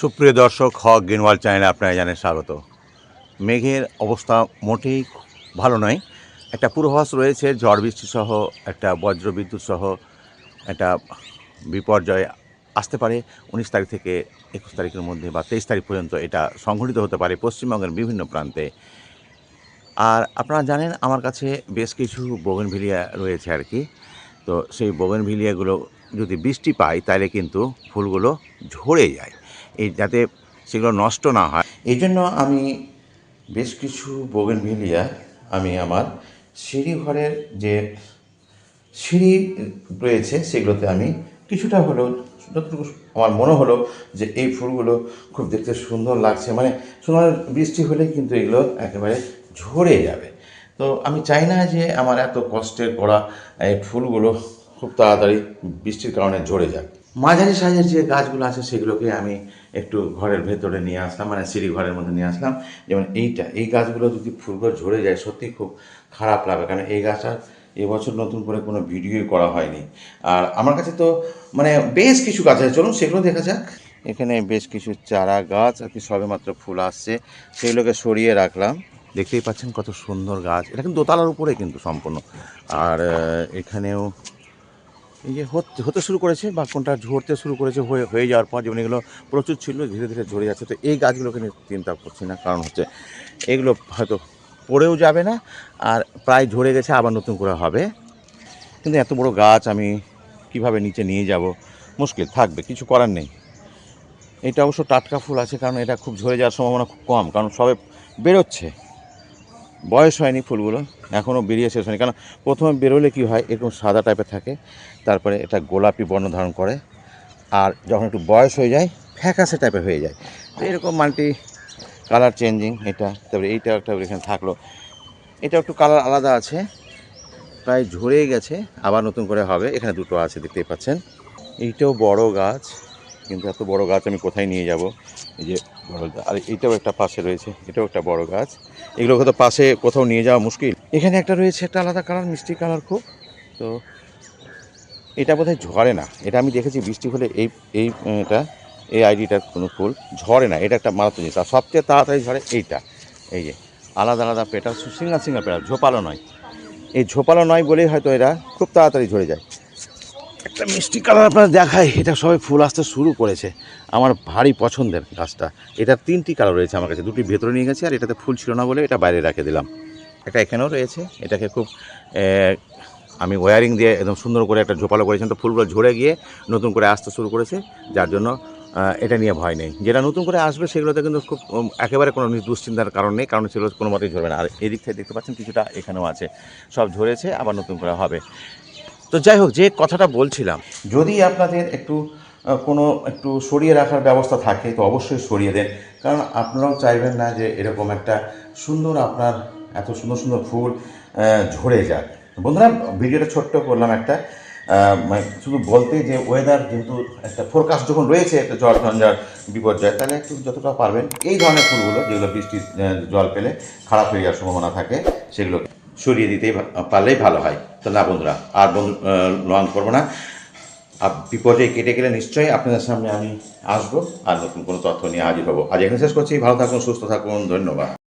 সুপ্রিয় দর্শক, হক গেনওয়াল চ্যানেলে আপনারা জানেন স্বাগত। মেঘের অবস্থা মোটেই ভালো নয়। একটা পূর্বাভাস রয়েছে, ঝড় বৃষ্টি সহ, একটা বজ্র বিদ্যুৎ সহ, একটা বিপর্যয় আসতে পারে উনিশ তারিখ থেকে একুশ তারিখের মধ্যে বা তেইশ তারিখ পর্যন্ত এটা সংঘটিত হতে পারে পশ্চিমবঙ্গের বিভিন্ন প্রান্তে। আর আপনারা জানেন, আমার কাছে বেশ কিছু বোগেনভিলিয়া রয়েছে আর কি। তো সেই বোগেনভিলিয়াগুলো যদি বৃষ্টি পায়, তাহলে কিন্তু ফুলগুলো ঝরে যায়। এই যাতে সেগুলো নষ্ট না হয়। এই জন্য আমি বেশ কিছু বোগেনভিলিয়া আমি আমার সিঁড়ি ঘরের যে সিঁড়ি রয়েছে সেগুলোতে আমি কিছুটা হলেও, যতটুকু আমার মনে হলো যে এই ফুলগুলো খুব দেখতে সুন্দর লাগছে। মানে সুন্দর বৃষ্টি হলে কিন্তু এগুলো একেবারে ঝরে যাবে। তো আমি চাই না যে আমার এত কষ্টের করা এই ফুলগুলো খুব তাড়াতাড়ি বৃষ্টির কারণে ঝরে যাক। মাঝারি সাইজের যে গাছগুলো আছে সেগুলোকে আমি একটু ঘরের ভেতরে নিয়ে আসলাম মানে সিঁড়ি ঘরের মধ্যে নিয়ে আসলাম। যেমন এইটা, এই গাছগুলো যদি ফুলগুলো ঝরে যায়, সত্যি খুব খারাপ লাগে, কারণ এই গাছটা এবছর নতুন করে কোনো ভিডিওই করা হয়নি। আর আমার কাছে তো মানে বেশ কিছু গাছ আছে, চলুন সেগুলো দেখা যাক। এখানে বেশ কিছু চারা গাছ, আর কি সবেমাত্র ফুল আসছে, সেগুলোকে সরিয়ে রাখলাম। দেখতেই পাচ্ছেন কত সুন্দর গাছ, এটা কিন্তু দোতলার উপরে কিন্তু সম্পূর্ণ। আর এখানেও এই যে হতে হতে শুরু করেছে বা কোনটা ঝরতে শুরু করেছে হয়ে হয়ে যাওয়ার পর যেমন এগুলো প্রচুর ছিল, ধীরে ধীরে ঝরে যাচ্ছে। তো এই গাছগুলোকে নিয়ে চিন্তা করছি না, কারণ হচ্ছে এগুলো হয়তো পড়েও যাবে না আর প্রায় ঝরে গেছে, আবার নতুন করে হবে। কিন্তু এত বড় গাছ আমি কীভাবে নিচে নিয়ে যাব? মুশকিল, থাকবে, কিছু করার নেই। এটা অবশ্য টাটকা ফুল আছে, কারণ এটা খুব ঝরে যাওয়ার সম্ভাবনা খুব কম, কারণ সবে বেরোচ্ছে। বয়স হয়নি ফুলগুলো, এখনও বেরিয়ে শেষ হয়নি। কারণ প্রথমে বেরোলে কি হয়, এরকম সাদা টাইপের থাকে, তারপরে এটা গোলাপি বর্ণ ধারণ করে, আর যখন একটু বয়স হয়ে যায় ফ্যাকাসে টাইপের হয়ে যায়। তো এরকম মাল্টি কালার চেঞ্জিং এটা, তারপরে এইটা একটা এখানে থাকল। এটা একটু কালার আলাদা আছে, প্রায় ঝরে গেছে, আবার নতুন করে হবে, এখানে দুটো আছে, দেখতেই পাচ্ছেন। এইটাও বড় গাছ। কিন্তু এত বড় গাছ আমি কোথায় নিয়ে যাব? এই যে বড় আর এইটাও একটা পাশে রয়েছে, এটাও একটা বড় গাছ। এগুলোকে তো পাশে কোথাও নিয়ে যাওয়া মুশকিল। এখানে একটা রয়েছে একটা আলাদা কালার, মিষ্টি কালার খুব। তো এটা বোধহয় ঝরে না। এটা আমি দেখেছি বৃষ্টি হলে এই এই, এটা, এই আইডিটার কোনো ফুল ঝরে না। এটা একটা মারাত্মক জিনিস। আর সবচেয়ে তাড়াতাড়ি ঝরে এইটা। এই যে আলাদা আলাদা পেটাল সিঙ্গা সিঙ্গা পেটাল, ঝোপালো নয়। এই ঝোপালো নয় বলেই হয়তো এরা খুব তাড়াতাড়ি ঝরে যায়। একটা মিষ্টি কালার আপনারা দেখায় এটা সবাই ফুল আসতে শুরু করেছে। আমার ভারী পছন্দের গাছটা। এটার তিনটি কালার রয়েছে আমার কাছে, দুটি ভেতরে নিয়ে গেছে আর এটাতে ফুল ছিল না বলে এটা বাইরে রেখে দিলাম। এটা এখানেও রয়েছে, এটাকে খুব আমি ওয়ারিং দিয়ে একদম সুন্দর করে একটা ঝোপালো করেছেন তো ফুলগুলো ঝরে গিয়ে নতুন করে আসতে শুরু করেছে, যার জন্য এটা নিয়ে ভয় নেই। যেটা নতুন করে আসবে সেগুলোতে কিন্তু খুব একেবারে কোনো দুশ্চিন্তার কারণ নেই, কারণ সেগুলো কোনো মতেই ঝরবে না। আর এদিক থেকে দেখতে পাচ্ছেন কিছুটা এখানেও আছে। সব ঝরেছে, আবার নতুন করে হবে। তো যাই হোক, যে কথাটা বলছিলাম। যদি আপনাদের একটু কোনো একটু সরিয়ে রাখার ব্যবস্থা থাকে, তো অবশ্যই সরিয়ে দেন। কারণ আপনারাও চাইবেন না যে এরকম একটা সুন্দর আপনার এত সুন্দর সুন্দর ফুল ঝরে যাক। বন্ধুরা, ভিডিওটা ছোট্ট করলাম একটা মানে শুধু বলতে যে ওয়েদার যেহেতু একটা ফোরকাস্ট যখন রয়েছে, একটা জল ঝঞ্ঝার বিপর্যয়, তাহলে একটু যতটা পারবেন এই ধরনের ফুলগুলো, যেগুলো বৃষ্টির জল পেলে খারাপ হয়ে যাওয়ার সম্ভাবনা থাকে, সেগুলো সরিয়ে দিতে পারলেই ভালো হয়। তো না বন্ধুরা, আর বন্ধু লং করব না। আর বিপদে কেটে গেলে নিশ্চয়ই আপনাদের সামনে আমি আসব আর নতুন কোনো তথ্য নিয়ে হাজির হব। আজ এখানে শেষ করছি। ভালো থাকুন, সুস্থ থাকুন। ধন্যবাদ।